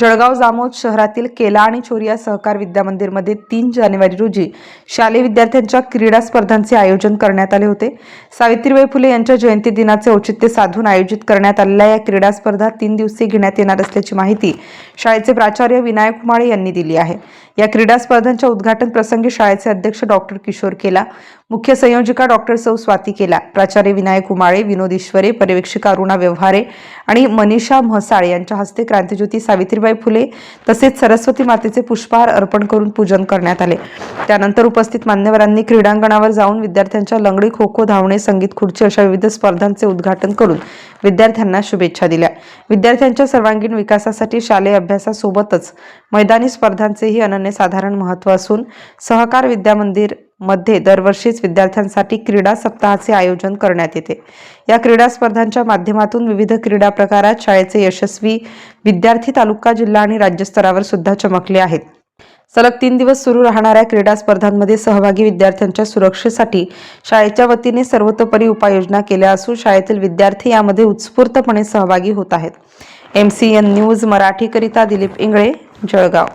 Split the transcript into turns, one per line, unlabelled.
Jalgaon Jamod शहरातील केला आणि चोरिया सहकार विद्यामंदिरमध्ये तीन जानेवारी रोजी शालेय विद्यार्थ्यांच्या क्रीडा स्पर्धांचे आयोजन करण्यात आले होते. सावित्रीबाई फुले यांच्या जयंती दिनाचे औचित्य साधून आयोजित करण्यात आलेल्या या क्रीडा स्पर्धा तीन दिवसीय घेण्यात येणार असल्याची माहिती शाळेचे प्राचार्य विनायक कुमाळे यांनी दिली आहे. या क्रीडा स्पर्धांच्या उद्घाटन प्रसंगी शाळेचे अध्यक्ष डॉक्टर किशोर केला मुख्य संयोजिका डॉक्टर सौ स्वाती केला प्राचार्य विनायक उमाळे विनोद ईश्वरे पर्यवेक्षिका अरुणा व्यवहारे आणि मनीषा म्हसाळ यांच्या हस्ते क्रांतिज्योती सावित्रीबाई फुले तसेच सरस्वती मातेचे पुष्पहार अर्पण करून पूजन करण्यात आले. त्यानंतर उपस्थित मान्यवरांनी क्रीडांगणावर जाऊन विद्यार्थ्यांच्या लंगडी खो खो धावणे संगीत खुर्ची अशा विविध स्पर्धांचे उद्घाटन करून विद्यार्थ्यांना शुभेच्छा दिल्या. विद्यार्थ्यांच्या सर्वांगीण विकासासाठी शालेय अभ्यासासोबतच मैदानी स्पर्धांचेही अनन्यसाधारण महत्त्व असून सहकार विद्यामंदिरमध्ये दरवर्षीच विद्यार्थ्यांसाठी क्रीडा सप्ताहाचे आयोजन करण्यात येते. या क्रीडा स्पर्धांच्या माध्यमातून विविध क्रीडा प्रकारात शाळेचे यशस्वी विद्यार्थी तालुका जिल्हा आणि राज्यस्तरावर सुद्धा चमकले आहेत. सलग तीन दिवस सुरू राहणाऱ्या क्रीडा स्पर्धांमध्ये सहभागी विद्यार्थ्यांच्या सुरक्षेसाठी शाळेच्या वतीने सर्वतोपरी उपाययोजना केल्या असून शाळेतील विद्यार्थी यामध्ये उत्स्फूर्तपणे सहभागी होत आहेत. एम सी एन न्यूज मराठीकरिता दिलीप इंगळे जळगाव.